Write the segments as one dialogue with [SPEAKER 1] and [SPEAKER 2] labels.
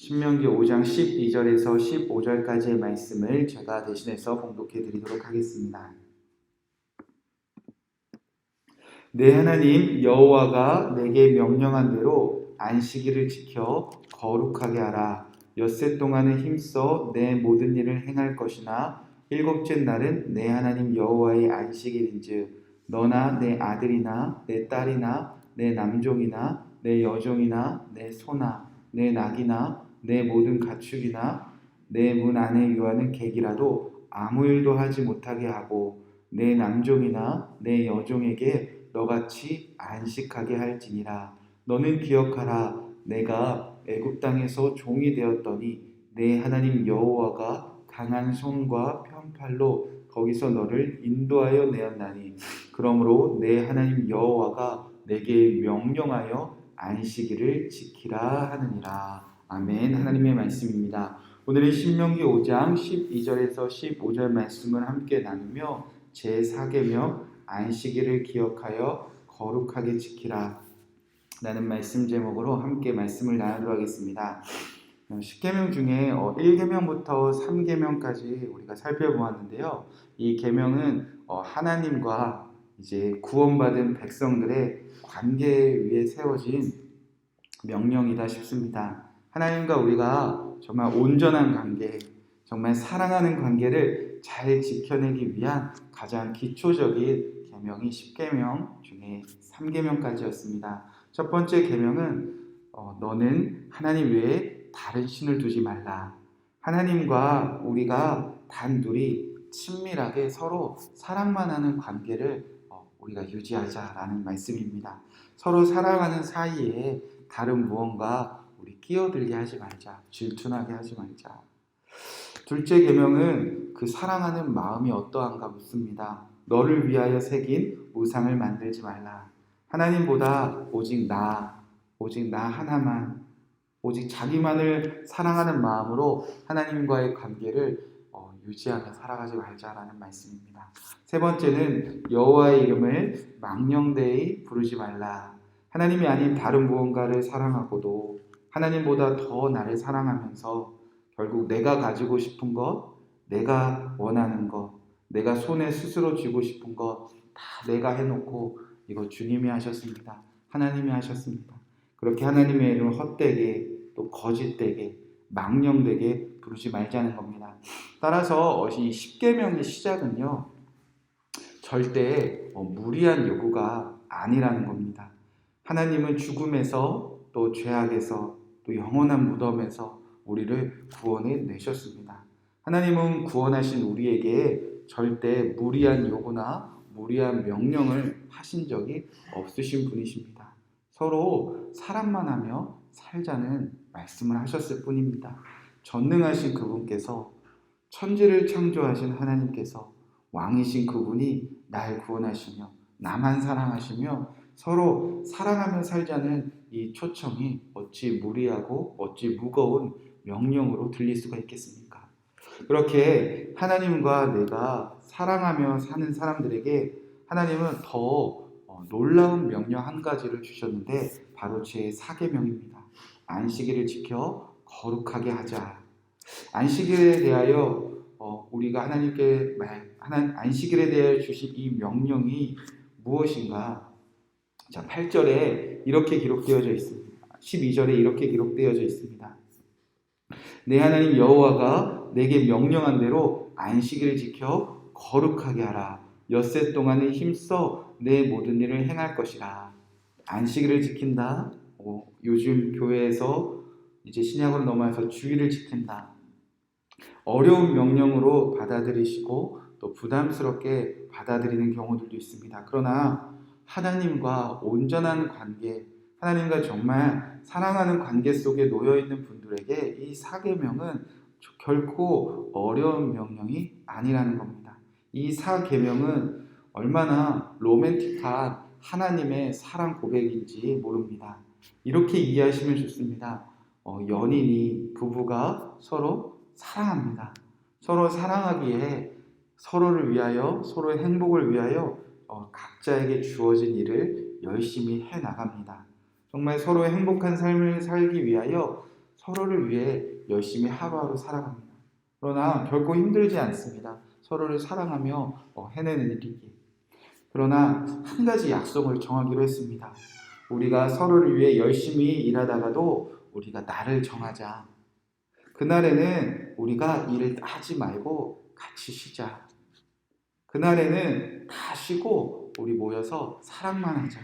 [SPEAKER 1] 신명기 5장 12절에서 15절까지의 말씀을 제가 대신해서 봉독해 드리도록 하겠습니다. 내 하나님 여호와가 내게 명령한 대로 안식일을 지켜 거룩하게 하라. 엿새 동안은 힘써 내 모든 일을 행할 것이나 일곱째 날은 내 하나님 여호와의 안식일인즉 너나 내 아들이나 내 딸이나 내 남종이나 내 여종이나 내 소나 내 낙이나 내 모든 가축이나 내 문 안에 유하는 객이라도 아무 일도 하지 못하게 하고 내 남종이나 내 여종에게 너같이 안식하게 할지니라. 너는 기억하라. 내가 애굽 땅에서 종이 되었더니 내 하나님 여호와가 강한 손과 편팔로 거기서 너를 인도하여 내었나니. 그러므로 내 하나님 여호와가 내게 명령하여 안식일을 지키라 하느니라 아멘 하나님의 말씀입니다. 오늘은 신명기 5장 12절에서 15절 말씀을 함께 나누며 제4계명 안식일을 기억하여 거룩하게 지키라 라는 말씀 제목으로 함께 말씀을 나누도록 하겠습니다. 10계명 중에 1계명부터 3계명까지 우리가 살펴보았는데요. 이 계명은 어, 하나님과 이제 구원받은 백성들의 관계 위에 세워진 명령이다 싶습니다. 하나님과 우리가 정말 온전한 관계, 정말 사랑하는 관계를 잘 지켜내기 위한 가장 기초적인 계명이 10계명 중에 3계명까지였습니다. 첫 번째 계명은 어, 너는 하나님 외에 다른 신을 두지 말라. 하나님과 우리가 단둘이 친밀하게 서로 사랑만 하는 관계를 어, 우리가 유지하자라는 말씀입니다. 서로 사랑하는 사이에 다른 무언가 우리 끼어들게 하지 말자. 질투나게 하지 말자. 둘째 계명은 그 사랑하는 마음이 어떠한가 묻습니다. 너를 위하여 새긴 우상을 만들지 말라. 하나님보다 오직 나, 오직 나 하나만, 오직 자기만을 사랑하는 마음으로 하나님과의 관계를 어, 유지하며 살아가지 말자라는 말씀입니다. 세 번째는 여호와의 이름을 망령되이 부르지 말라. 하나님이 아닌 다른 무언가를 사랑하고도 하나님보다 더 나를 사랑하면서 결국 내가 가지고 싶은 것, 내가 원하는 것, 내가 손에 스스로 쥐고 싶은 것 다 내가 해놓고 이거 주님이 하셨습니다. 하나님이 하셨습니다. 그렇게 하나님의 이름을 헛되게 또 거짓되게 망령되게 부르지 말자는 겁니다. 따라서 이 10계명의 시작은요. 절대 어, 무리한 요구가 아니라는 겁니다. 하나님은 죽음에서 또 죄악에서 또 영원한 무덤에서 우리를 구원해 내셨습니다. 하나님은 구원하신 우리에게 절대 무리한 요구나 무리한 명령을 하신 적이 없으신 분이십니다. 서로 사랑만 하며 살자는 말씀을 하셨을 뿐입니다. 전능하신 그분께서 천지를 창조하신 하나님께서 왕이신 그분이 날 구원하시며 나만 사랑하시며 서로 사랑하며 살자는 이 초청이 어찌 무리하고 어찌 무거운 명령으로 들릴 수가 있겠습니까? 그렇게 하나님과 내가 사랑하며 사는 사람들에게 하나님은 더 놀라운 명령 한 가지를 주셨는데 바로 제 4계명입니다. 안식일을 지켜 거룩하게 하자. 안식일에 대하여 우리가 하나님께 하나님 안식일에 대해 주신 이 명령이 무엇인가? 자, 8절에 이렇게 기록되어져 있습니다. 12절에 이렇게 기록되어져 있습니다. 내 하나님 여호와가 내게 명령한 대로 안식일을 지켜 거룩하게 하라. 엿새 동안은 힘써 내 모든 일을 행할 것이라. 안식일을 지킨다. 어, 요즘 교회에서 이제 신약으로 넘어와서 주의를 지킨다. 어려운 명령으로 받아들이시고 또 부담스럽게 받아들이는 경우들도 있습니다. 그러나 하나님과 온전한 관계, 하나님과 정말 사랑하는 관계 속에 놓여 있는 분들에게 이 사계명은 결코 어려운 명령이 아니라는 겁니다. 이 사계명은 얼마나 로맨틱한 하나님의 사랑 고백인지 모릅니다. 이렇게 이해하시면 좋습니다. 어, 연인이 부부가 서로 사랑합니다. 서로 사랑하기에 서로를 위하여 서로의 행복을 위하여 어, 각자에게 주어진 일을 열심히 해 나갑니다. 정말 서로의 행복한 삶을 살기 위하여 서로를 위해 열심히 하루하루 살아갑니다. 그러나 결코 힘들지 않습니다. 서로를 사랑하며 어, 해내는 일이기. 그러나 한 가지 약속을 정하기로 했습니다. 우리가 서로를 위해 열심히 일하다가도 우리가 나를 정하자. 그날에는 우리가 일을 하지 말고 같이 쉬자. 그날에는 다 쉬고 우리 모여서 사랑만 하자.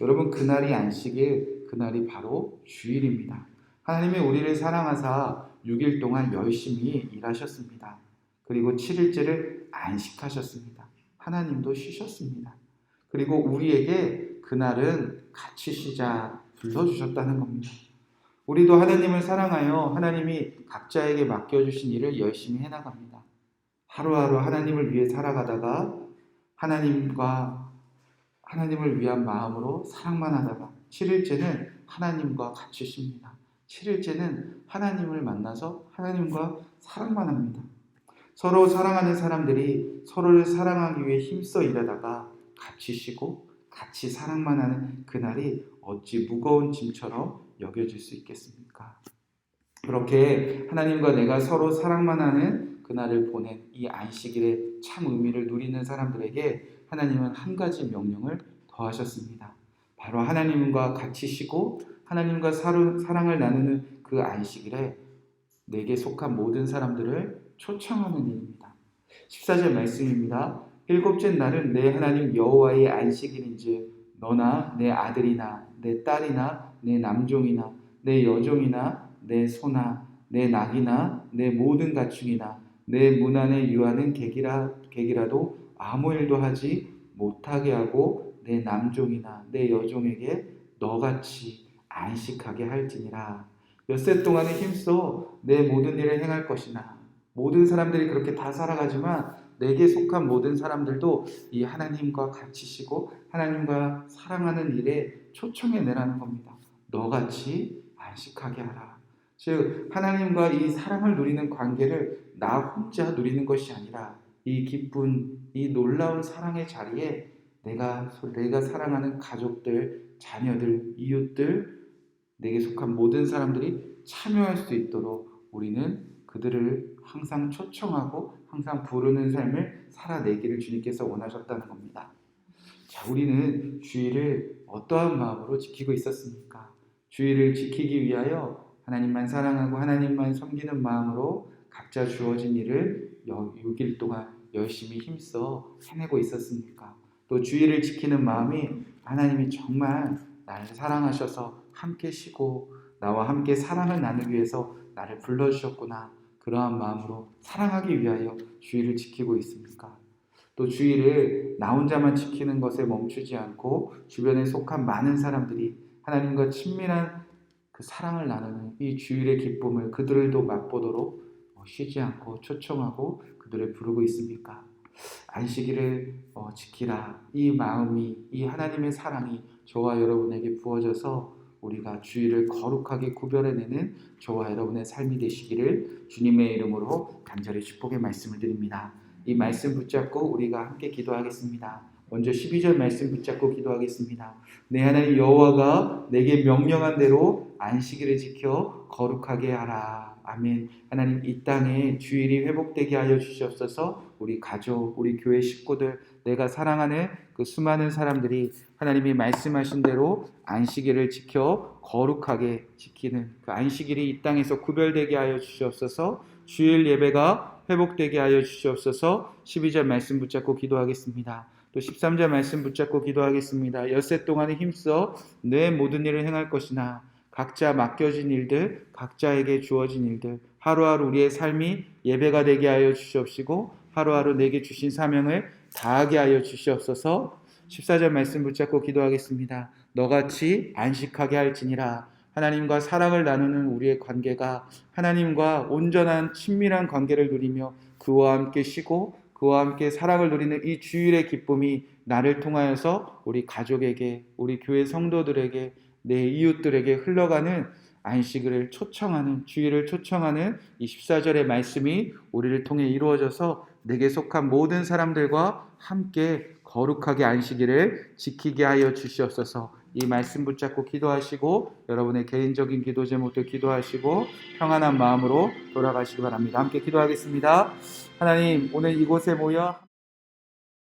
[SPEAKER 1] 여러분 그날이 안식일 그날이 바로 주일입니다. 하나님이 우리를 사랑하사 6일 동안 열심히 일하셨습니다. 그리고 7일째를 안식하셨습니다. 하나님도 쉬셨습니다. 그리고 우리에게 그날은 같이 쉬자 불러주셨다는 겁니다. 우리도 하나님을 사랑하여 하나님이 각자에게 맡겨주신 일을 열심히 해나갑니다. 하루하루 하나님을 위해 살아가다가 하나님과 하나님을 위한 마음으로 사랑만 하다가 7일째는 하나님과 같이 쉽니다. 7일째는 하나님을 만나서 하나님과 사랑만 합니다. 서로 사랑하는 사람들이 서로를 사랑하기 위해 힘써 일하다가 같이 쉬고 같이 사랑만 하는 그날이 어찌 무거운 짐처럼 여겨질 수 있겠습니까? 그렇게 하나님과 내가 서로 사랑만 하는 그날을 보낸 이 안식일의 참 의미를 누리는 사람들에게 하나님은 한 가지 명령을 더하셨습니다. 바로 하나님과 같이 쉬고 하나님과 사랑을 나누는 그 안식일에 내게 속한 모든 사람들을 초청하는 일입니다. 14절 말씀입니다. 일곱째 날은 내 하나님 여호와의 안식일인지 너나 내 아들이나 내 딸이나 내 남종이나 내 여종이나 내 소나 내 낙이나 내 모든 가축이나 내 문 안에 유하는 객이라 객이라도 아무 일도 하지 못하게 하고 내 남종이나 내 여종에게 너같이 안식하게 할지니라. 엿새 동안에 힘써 내 모든 일을 행할 것이나 모든 사람들이 그렇게 다 살아가지만 내게 속한 모든 사람들도 이 하나님과 같이 쉬고 하나님과 사랑하는 일에 초청해 내라는 겁니다. 너같이 안식하게 하라. 즉 하나님과 이 사랑을 누리는 관계를 나 혼자 누리는 것이 아니라 이 기쁜 이 놀라운 사랑의 자리에 내가 내가 사랑하는 가족들, 자녀들, 이웃들 내게 속한 모든 사람들이 참여할 수 있도록 우리는 그들을 항상 초청하고 항상 부르는 삶을 살아내기를 주님께서 원하셨다는 겁니다. 자, 우리는 주의를 어떠한 마음으로 지키고 있었습니까? 주의를 지키기 위하여 하나님만 사랑하고 하나님만 섬기는 마음으로 각자 주어진 일을 6일 동안 열심히 힘써 해내고 있었습니까? 또 주의를 지키는 마음이 하나님이 정말 나를 사랑하셔서 함께 쉬고 나와 함께 사랑을 나누기 위해서 나를 불러주셨구나. 그러한 마음으로 사랑하기 위하여 주의를 지키고 있습니까? 또 주의를 나 혼자만 지키는 것에 멈추지 않고 주변에 속한 많은 사람들이 하나님과 친밀한 그 사랑을 나누는 이 주일의 기쁨을 그들도 맛보도록 쉬지 않고 초청하고 그들을 부르고 있습니까? 안식일을 어, 지키라 이 마음이 이 하나님의 사랑이 저와 여러분에게 부어져서 우리가 주일을 거룩하게 구별해내는 저와 여러분의 삶이 되시기를 주님의 이름으로 간절히 축복의 말씀을 드립니다. 이 말씀 붙잡고 우리가 함께 기도하겠습니다. 먼저 12절 말씀 붙잡고 기도하겠습니다. 내 하나님 여호와가 내게 명령한 대로 안식일을 지켜 거룩하게 하라. 아멘. 하나님 이 땅에 주일이 회복되게 하여 주시옵소서. 우리 가족, 우리 교회 식구들, 내가 사랑하는 그 수많은 사람들이 하나님이 말씀하신 대로 안식일을 지켜 거룩하게 지키는 그 안식일이 이 땅에서 구별되게 하여 주시옵소서. 주일 예배가 회복되게 하여 주시옵소서. 12절 말씀 붙잡고 기도하겠습니다. 또 13절 말씀 붙잡고 기도하겠습니다. 엿새 동안에 힘써 내 모든 일을 행할 것이나 각자 맡겨진 일들, 각자에게 주어진 일들, 하루하루 우리의 삶이 예배가 되게 하여 주시옵시고 하루하루 내게 주신 사명을 다하게 하여 주시옵소서. 14절 말씀 붙잡고 기도하겠습니다. 너같이 안식하게 할지니라. 하나님과 사랑을 나누는 우리의 관계가 하나님과 온전한 친밀한 관계를 누리며 그와 함께 쉬고 그와 함께 사랑을 누리는 이 주일의 기쁨이 나를 통하여서 우리 가족에게, 우리 교회 성도들에게, 내 이웃들에게 흘러가는 안식을 초청하는, 주일을 초청하는 이 14절의 말씀이 우리를 통해 이루어져서 내게 속한 모든 사람들과 함께 거룩하게 안식일을 지키게 하여 주시옵소서 이 말씀 붙잡고 기도하시고 여러분의 개인적인 기도 제목도 기도하시고 평안한 마음으로 돌아가시기 바랍니다. 함께 기도하겠습니다. 하나님 오늘 이곳에 모여